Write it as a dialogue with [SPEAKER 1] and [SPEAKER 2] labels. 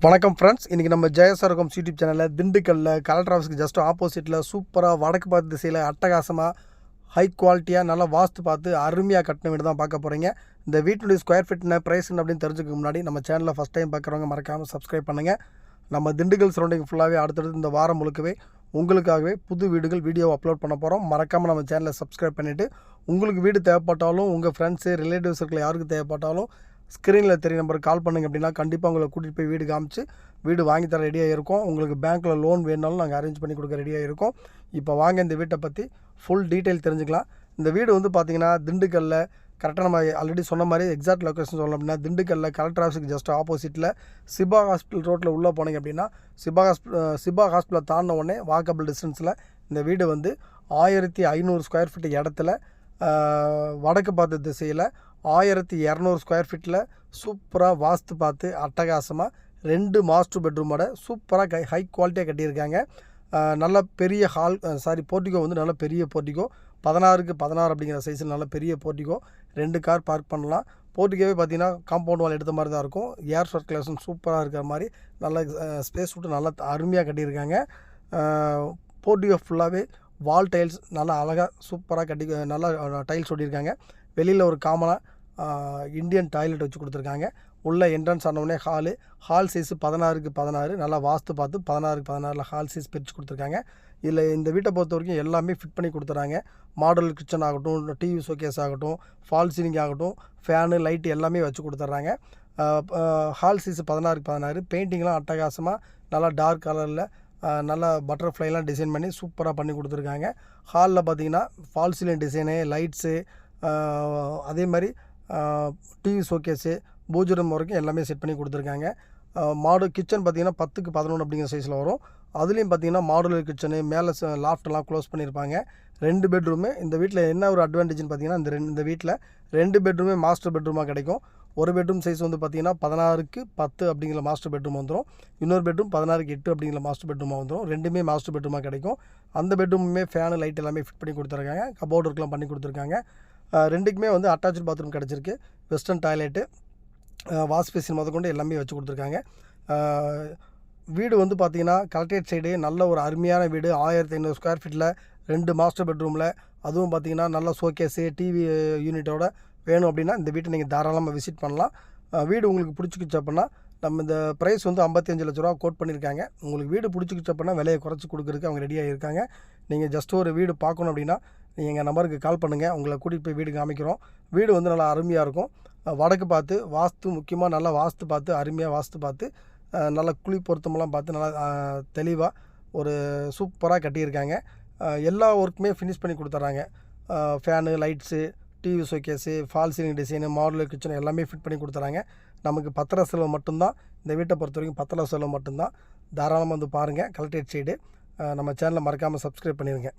[SPEAKER 1] வணக்கம் ஃப்ரெண்ட்ஸ் இன்றைக்கி நம்ம ஜெயசரகம் யூடியூப் சேனலில் திண்டுக்கல்லில் கலெக்டர் ஆஃபீஸ்க்கு ஜஸ்ட் ஆப்போசிட்டில் சூப்பராக வடக்கு பார்த்து திசையில் அட்டகாசமாக ஹை குவாலிட்டியாக நல்லா வாஸ்து பார்த்து அருமையாக கட்டின வீடு தான் பார்க்க போகிறீங்க இந்த வீட்டினுடைய ஸ்கொயர் ஃபீட்னா ப்ரைஸ் அப்படின்னு தெரிஞ்சுக்க முன்னாடி நம்ம சேனலில் ஃபஸ்ட் டைம் பார்க்குறவங்க மறக்காமல் சப்ஸ்கிரைப் பண்ணுங்கள் நம்ம திண்டுக்கல் சரௌண்டிங் ஃபுல்லாகவே அடுத்தடுத்து இந்த வாரம் முழுக்கவே உங்களுக்காகவே புது வீடுகள் வீடியோ அப்லோட் பண்ண போகிறோம் மறக்காமல் நம்ம சேனலை சப்ஸ்கிரைப் பண்ணிவிட்டு உங்களுக்கு வீடு தேவைப்பட்டாலும் உங்கள் ஃப்ரெண்ட்ஸு ரிலேட்டிவ்ஸ் இருக்கிற யாருக்கு தேவைப்பட்டாலும் ஸ்க்ரீனில் தெரிய நம்பருக்கு கால் பண்ணுங்க அப்படின்னா கண்டிப்பாக உங்களை கூட்டிகிட்டு போய் வீடு காமிச்சு வீடு வாங்கி தர ரெடியாக இருக்கும் உங்களுக்கு பேங்க்கில் லோன் வேணுனாலும் நாங்கள் அரேஞ்ச் பண்ணி கொடுக்க ரெடியாக இருக்கோம் இப்போ வாங்க இந்த வீட்டை பற்றி ஃபுல் டீட்டெயில் தெரிஞ்சுக்கலாம். இந்த வீடு வந்து பார்த்திங்கன்னா திண்டுக்கல்லில் கரெக்டாக நம்ம ஆல்ரெடி சொன்ன மாதிரி எக்ஸாக்ட் லொக்கேஷன் சொல்லணும் அப்படின்னா திண்டுக்கல்லில் கலெக்டர் ஆஃபீஸுக்கு ஜஸ்ட் ஆப்போசிட்டில் சிபா ஹாஸ்பிட்டல் ரோட்டில் உள்ளே போனீங்க அப்படின்னா சிபா ஹாஸ்பிட்டல் சிபா ஹாஸ்பிட்டலை தாண்டின உடனே வாக்கபிள் டிஸ்டன்ஸில் இந்த வீடு வந்து ஆயிரத்தி ஐநூறு ஸ்கொயர் ஃபீட் இடத்துல வடக்கு பார்த்த திசையில் ஆயிரத்தி இரநூறு ஸ்கொயர் ஃபீட்டில் சூப்பராக வாஸ்து பார்த்து அட்டகாசமாக ரெண்டு மாஸ்டர் பெட்ரூமோட சூப்பராக ஹை குவாலிட்டியாக கட்டியிருக்காங்க. நல்ல பெரிய ஹால் சாரி போர்ட்டிகோ வந்து நல்ல பெரிய போர்ட்டிகோ பதினாறுக்கு பதினாறு அப்படிங்கிற சைஸில் நல்ல பெரிய போர்ட்டிகோ ரெண்டு கார் பார்க் பண்ணலாம். போர்ட்டிகோவே பார்த்தீங்கன்னா காம்பவுண்ட் வால் எடுத்த மாதிரி தான் இருக்கும். ஏர் சர்க்குலேஷன் சூப்பராக இருக்கிற மாதிரி நல்ல ஸ்பேஸ் விட்டு நல்லா அருமையாக கட்டியிருக்காங்க. போர்ட்டிகோ ஃபுல்லாகவே வால் டைல்ஸ் நல்லா அழகாக சூப்பராக கட்டி நல்லா டைல்ஸ் ஒட்டியிருக்காங்க. வெளியில் ஒரு காமனாக இந்தியன் டாய்லெட் வச்சு கொடுத்துருக்காங்க. உள்ளே என்ட்ரன்ஸ் ஆனவுடனே ஹாலு ஹால் சைஸு பதினாறுக்கு பதினாறு நல்லா வாஸ்து பார்த்து பதினாறுக்கு பதினாறில் ஹால் சைஸ் பிரித்து கொடுத்துருக்காங்க. இதில் இந்த வீட்டை பொறுத்த வரைக்கும் எல்லாமே ஃபிட் பண்ணி கொடுத்துறாங்க. மாடல் கிச்சன் ஆகட்டும் டிவி ஷோகேஸ் ஆகட்டும் ஃபால் சீலிங் ஆகட்டும் ஃபேனு லைட்டு எல்லாமே வச்சு கொடுத்துட்றாங்க ஹால் சைஸு பதினாறுக்கு பதினாறு பெயிண்டிங்லாம் அட்டகாசமாக நல்லா டார்க் கலரில் நல்லா பட்டர்ஃப்ளைலாம் டிசைன் பண்ணி சூப்பராக பண்ணி கொடுத்துருக்காங்க. ஹாலில் பார்த்தீங்கன்னா ஃபால் சீலிங் டிசைனு லைட்ஸு அதே மாதிரி டிவி ஷோகேஸு பூஜை ரூம் வரைக்கும் எல்லாமே செட் பண்ணி கொடுத்துருக்காங்க. மாடு கிச்சன் பார்த்திங்கன்னா பத்துக்கு பதினொன்று அப்படிங்கிற சைஸில் வரும். அதுலேயும் பார்த்தீங்கன்னா மாடுலர் கிச்சனு மேலே லாஃப்டெல்லாம் க்ளோஸ் பண்ணியிருப்பாங்க. ரெண்டு பெட்ரூமு இந்த வீட்டில் என்ன ஒரு அட்வான்டேஜ்னு பார்த்தீங்கன்னா இந்த ரெண்டு இந்த வீட்டில் ரெண்டு பெட்ரூமே மாஸ்டர் பெட்ரூமாக கிடைக்கும். ஒரு பெட்ரூம் சைஸ் வந்து பார்த்தீங்கன்னா பதினாறுக்கு பத்து அப்படிங்கிற மாஸ்டர் பெட்ரூம் வந்துடும் இன்னொரு பெட்ரூம் பதினாறுக்கு எட்டு அப்படிங்கிற மாஸ்டர் பெட்ரூமாக வந்துடும் ரெண்டுமே மாஸ்டர் பெட்ரூமாக கிடைக்கும். அந்த பெட்ரூமுமே ஃபேனு லைட் எல்லாமே ஃபிட் பண்ணி கொடுத்துருக்காங்க. கபோர்ட் ஒர்க்லாம் பண்ணி கொடுத்துருக்காங்க. ரெண்டுக்குமே வந்து அட்டாச்சு பாத்ரூம் கிடச்சிருக்கு. வெஸ்டர்ன் டாய்லெட்டு வாஷ் பேசின் முதற்கொண்டு எல்லாமே வச்சு கொடுத்துருக்காங்க. வீடு வந்து பார்த்தீங்கன்னா கலெக்டரேட் சைடு நல்ல ஒரு அருமையான வீடு. ஆயிரத்தி ஐநூறு ஸ்கொயர் ஃபீட்டில் ரெண்டு மாஸ்டர் பெட்ரூமில் அதுவும் பார்த்தீங்கன்னா நல்ல ஷோகேஸு டிவி யூனிட்டோட வேணும் அப்படின்னா இந்த வீட்டை நீங்கள் தாராளமாக விசிட் பண்ணலாம். வீடு உங்களுக்கு பிடிச்சிக்கிச்சு அப்படின்னா நம்ம இந்த ப்ரைஸ் வந்து ஐம்பத்தஞ்சு லட்ச ரூபா கோட் பண்ணியிருக்காங்க. உங்களுக்கு வீடு பிடிச்சிக்கிச்சு அப்படின்னா விலையை குறைச்சி கொடுக்குறதுக்கு அவங்க ரெடியாக இருக்காங்க நீங்கள் ஜஸ்ட் ஒரு வீடு பார்க்கணும் அப்படின்னா நீங்கள் எங்கள் நம்பருக்கு கால் பண்ணுங்கள் உங்களை கூட்டிகிட்டு போய் வீடு காமிக்கிறோம். வீடு வந்து நல்லா அருமையாக இருக்கும். வடக்கு பார்த்து வாஸ்து முக்கியமாக நல்லா வாஸ்து பார்த்து அருமையாக வாஸ்து பார்த்து நல்லா குழி பொருத்தமெல்லாம் பார்த்து நல்லா தெளிவாக ஒரு சூப்பராக கட்டியிருக்காங்க. எல்லா ஒர்க்குமே ஃபினிஷ் பண்ணி கொடுத்துட்றாங்க. Fan lights TV showcase false ceiling design modular kitchen எல்லாமே ஃபிட் பண்ணி கொடுத்துறாங்க நமக்கு பத்திர செலவு மட்டும்தான். இந்த வீட்டை பொறுத்த வரைக்கும் பத்திர செலவு மட்டும்தான். தாராளமாக வந்து பாருங்கள் கலெக்டரேட் சைடு நம்ம சேனலை மறக்காமல் சப்ஸ்கிரைப் பண்ணிடுங்க